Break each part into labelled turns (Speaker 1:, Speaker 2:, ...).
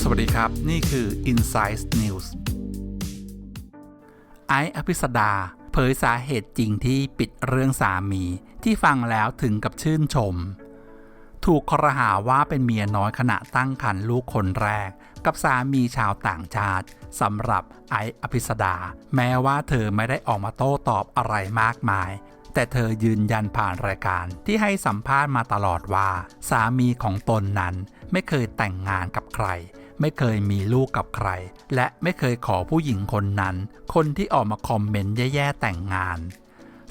Speaker 1: สวัสดีครับ นี่คือ Insight News ไอซ์อภิสดา เผยสาเหตุจริงที่ปิดเรื่องสามีที่ฟังแล้วถึงกับชื่นชม ถูกครหาว่าเป็นเมียน้อยขณะตั้งครรภ์ลูกคนแรก กับสามีชาวต่างชาติสำหรับไอซ์อภิสดา แม้ว่าเธอไม่ได้ออกมาโต้ตอบอะไรมากมาย แต่เธอยืนยันผ่านรายการที่ให้สัมภาษณ์มาตลอดว่า สามีของตนนั้นไม่เคยแต่งงานกับใคร ไม่เคยมีลูกกับใคร และไม่เคยขอผู้หญิงคนนั้น คนที่ออกมาคอมเมนต์แย่ๆแต่งงาน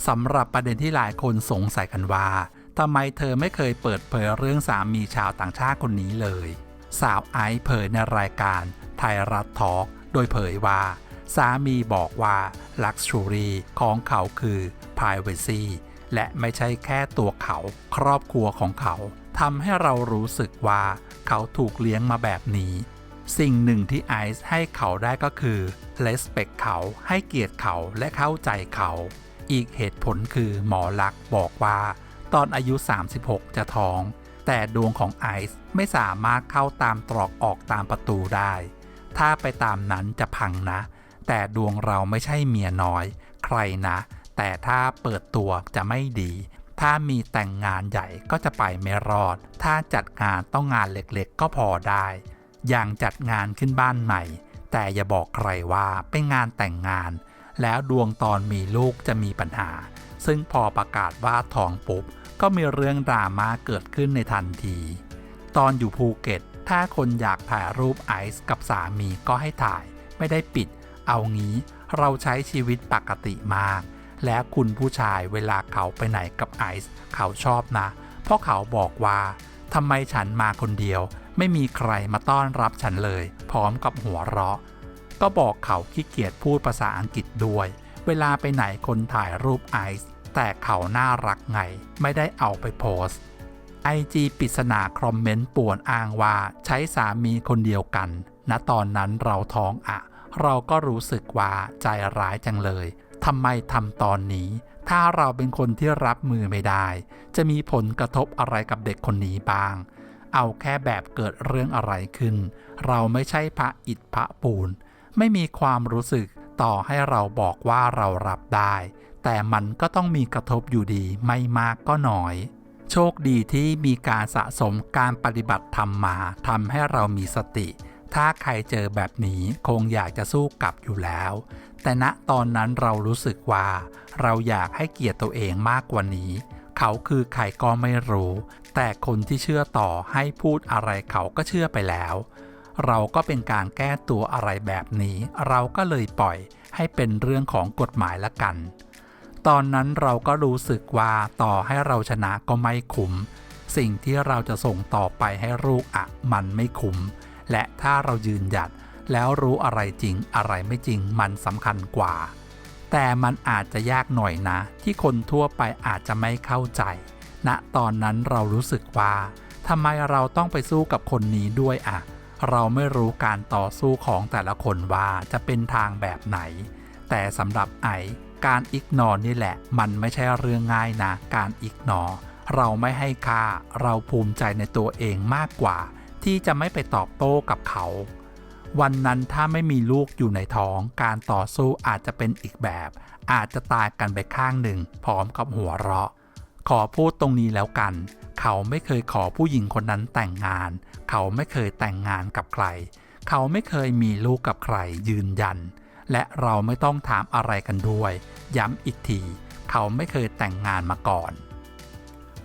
Speaker 1: สำหรับประเด็นที่หลายคนสงสัยกันว่าทำไมเธอไม่เคยเปิดเผยเรื่องสามีชาวต่างชาติคนนี้เลย สาวไอซ์เผยในรายการไทยรัฐทอล์กโดยเผยว่า สามีบอกว่า Luxury ของเขาคือ Privacy และไม่ใช่แค่ตัวเขาครอบครัวของเขาทำให้เรารู้สึกว่า เขาถูกเลี้ยงมาแบบนี้ สิ่งหนึ่งที่ไอซ์ให้เขาได้ก็คือ respect เขาให้เกียรติเขาและเข้าใจเขา อีกเหตุผลคือหมอลักษ์บอกว่า ตอนอายุ 36 จะท้อง แต่ดวงของไอซ์ไม่สามารถเข้าตามตรอกออกตามประตูได้ ถ้าไปตามนั้นจะพังนะ แต่ดวงเราไม่ใช่เมียน้อย ใครนะ แต่ถ้าเปิดตัวจะไม่ดี ถ้ามีแต่งงานใหญ่ก็จะไปไม่รอด ถ้าจัดงานต้องงานเล็กๆ ก็พอได้ อย่างจัดงานขึ้นบ้านใหม่ แต่อย่าบอกใครว่าเป็นงานแต่งงาน แล้วดวงตอนมีลูกจะมีปัญหา ซึ่งพอประกาศว่าท้องปุ๊บก็มีเรื่องดราม่าเกิดขึ้นในทันที ตอนอยู่ภูเก็ต ถ้าคนอยากถ่ายรูปไอซ์กับสามีก็ให้ถ่าย ไม่ได้ปิด เอางี้เราใช้ชีวิตปกติมาก และคุณผู้ชายเวลาเขาไปไหนกับไอซ์เขาชอบนะ เพราะเขาบอกว่าทำไมฉันมาคนเดียว ไม่มีใครมาต้อนรับฉันเลย พร้อมกับหัวเราะ ก็บอกเขาขี้เกียจพูดภาษาอังกฤษด้วย เวลาไปไหนคนถ่ายรูปไอซ์แต่เขาน่ารักไง ไม่ได้เอาไปโพสไอจีปริศนาคอมเมนต์ป่วนอ้างว่าใช้สามีคนเดียวกันณตอนนั้นเราท้องอะ เราก็รู้สึกว่าใจร้ายจังเลยทำไมทำตอนนี้ ถ้าเราเป็นคนที่รับมือไม่ได้ จะมีผลกระทบอะไรกับเด็กคนนี้บ้าง เอาแค่แบบเกิดเรื่องอะไรขึ้น เราไม่ใช่พระอิฐพระปูน ไม่มีความรู้สึกต่อให้เราบอกว่าเรารับได้ แต่มันก็ต้องมีกระทบอยู่ดีไม่มากก็น้อย โชคดีที่มีการสะสมการปฏิบัติธรรมมาทำให้เรามีสติ ถ้าใครเจอแบบนี้คงอยากจะสู้กลับอยู่แล้ว แต่ณตอนนั้นเรารู้สึกว่า เราอยากให้เกียรติตัวเองมากกว่านี้ เขาคือใครก็ไม่รู้ แต่คนที่เชื่อต่อให้พูดอะไรเขาก็เชื่อไปแล้ว เราก็เป็นการแก้ตัวอะไรแบบนี้ เราก็เลยปล่อยให้เป็นเรื่องของกฎหมายละกัน ตอนนั้นเราก็รู้สึกว่าต่อให้เราชนะก็ไม่คุ้ม สิ่งที่เราจะส่งต่อไปให้ลูกอะมันไม่คุ้ม และถ้าเรายืนหยัดแล้วรู้อะไรจริงอะไรไม่จริงมันสำคัญกว่า แต่มันอาจจะยากหน่อยนะ ที่คนทั่วไปอาจจะไม่เข้าใจณตอนนั้นเรารู้สึกว่าทำไมเราต้องไปสู้กับคนนี้ด้วยอะเราไม่รู้การต่อสู้ของแต่ละคนว่าจะเป็นทางแบบไหน แต่สำหรับไอการอิกนอนี่แหละ มันไม่ใช่เรื่องง่ายนะ การอิกนอเราไม่ให้ค่า เราภูมิใจในตัวเองมากกว่า ที่จะไม่ไปตอบโต้กับเขา วันนั้นถ้าไม่มีลูกอยู่ในท้องการต่อสู้อาจจะเป็นอีกแบบ อาจจะตายกันไปข้างหนึ่ง พร้อมกับหัวเราะ ขอพูดตรงนี้แล้วกัน เขาไม่เคยขอผู้หญิงคนนั้นแต่งงาน เขาไม่เคยแต่งงานกับใคร เขาไม่เคยมีลูกกับใครยืนยัน และเราไม่ต้องถามอะไรกันด้วย ย้ำอีกที เขาไม่เคยแต่งงานมาก่อน